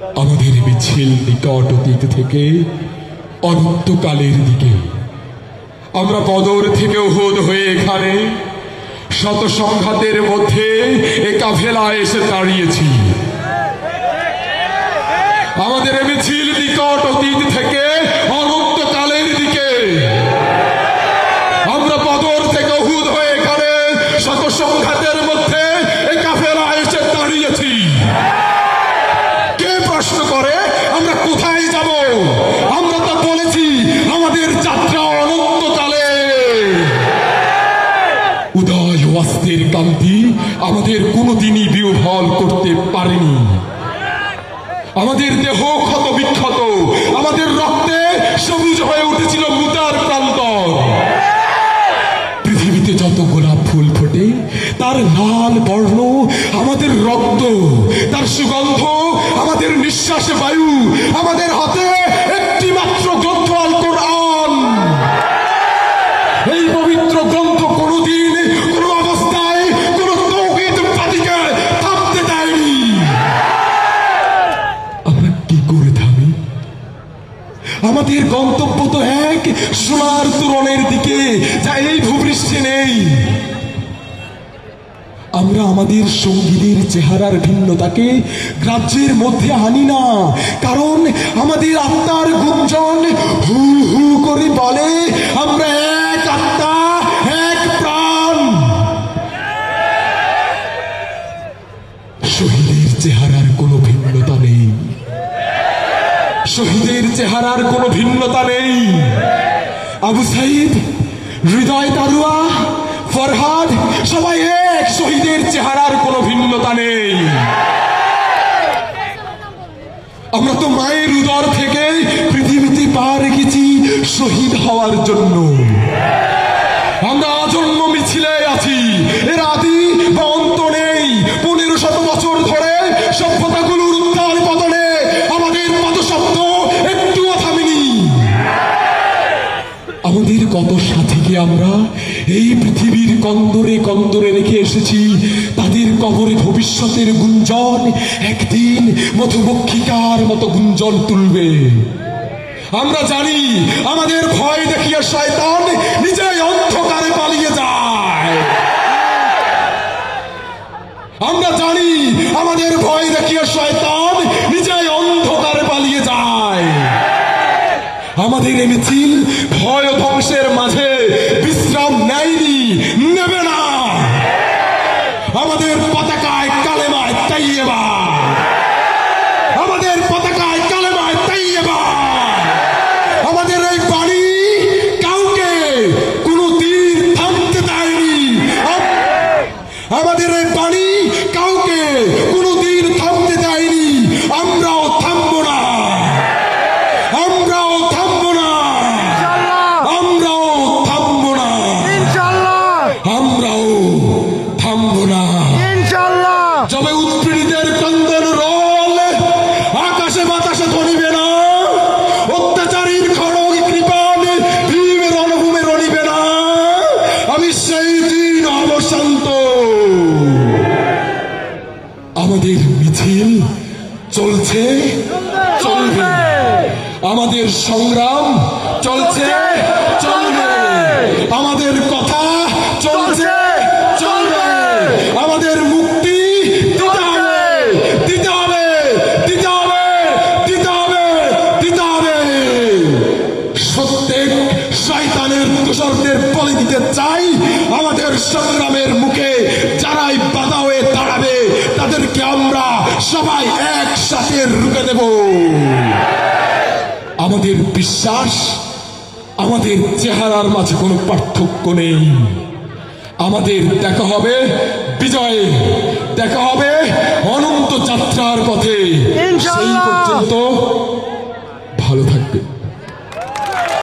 আমাদের মিছিল নিকট অতীত থেকে অনন্তকালের দিকে। আমরা বদর থেকে উহুদ হয়ে এখানে শত সংঘাতের মধ্যে এ কাফেলা এসে দাঁড়িয়েছি। আমাদের মিছিল নিকট অতীত থেকে অনন্তকালের দিকে। আমরা বদর থেকে উহুদ হয়ে এখানে শত সংঘাতের মধ্যে আমাদের কোনোদিনই বিহ্বল করতে পারেনি। আমাদের দেহ ক্ষত বিক্ষত, আমাদের রক্তে সবুজ হয়ে উঠেছিল মুতার প্রান্তর। পৃথিবীতে যত গোলাপ ফুল ফোটে, তার লাল বর্ণ আমাদের রক্ত, তার সুগন্ধ আমাদের নিঃশ্বাসে বায়ু, আমাদের হাতে আমাদের গন্তব্য তো এক সোনার তুরনের দিকে, যা এই ভূপৃষ্ঠে নেই। আমরা আমাদের সঙ্গীদের চেহারার ভিন্নতাকে গ্রাহ্যের মধ্যে আনি না, কারণ আমাদের আত্মার গুঞ্জন হু হু করে বলে, আমরা এক আত্মা, এক প্রাণ। শহীদের চেহারার কোনো ভিন্নতা নেই। শহীদের চেহারার কোনো ভিন্নতা নেই। আবু সাইদ, হৃদয় তারুয়া, ফরহাদ, সবাই এক, শহীদের চেহারার কোনো ভিন্নতা নেই। আমরা তো মায়ের উদর থেকে পৃথিবীতে পা রেখেছি শহীদ হওয়ার জন্য। আমরা আজন্ম মিছিলে আছি। এর আদি কত সাথীকে আমরা এই পৃথিবীর কন্দরে কন্দরে রেখে এসেছি। তাদের কবরে ভবিষ্যতের গুঞ্জন একদিন মধুমক্ষিকার মতো গুঞ্জন তুলবে। আমরা জানি আমাদের ভয় দেখিয়ে শয়তান নিজেই অন্ধকারে পালিয়ে যায়। আমরা জানি আমাদের ভয় দেখিয়ে শয়তান নিজেই অন্ধকারে পালিয়ে যায়। আমাদের এই ভয় ও ধ্বংসের মাঝে বিশ্রাম নেয়নি নেবে না আমাদের পতাকায় কালেমায় তাইয়েবা আমাদের পতাকায় কালেমায় তাইয়েবা আমাদের এই বাড়ি কাউকে কোনো তীর থামতে দেয়নি। আম- আমাদের এই বাণী কাউকে মিছিল চলছে, চলবে। আমাদের সংগ্রাম চলছে, চলবে। আমাদের কথা চলছে আমাদের মুক্তি হবে প্রত্যেক দিতে চাই, আমাদের সংগ্রামের মুখে যারাই বাধা হয়ে দাঁড়াবে তাদেরকে আমরা সবাই একসাথে রুখে দেব আমাদের বিশ্বাস আমাদের চেহারার মাঝে কোনো পার্থক্য নেই। আমাদের দেখা হবে বিজয়ে দেখা হবে অনন্ত যাত্রার পথে। সেই পর্যন্ত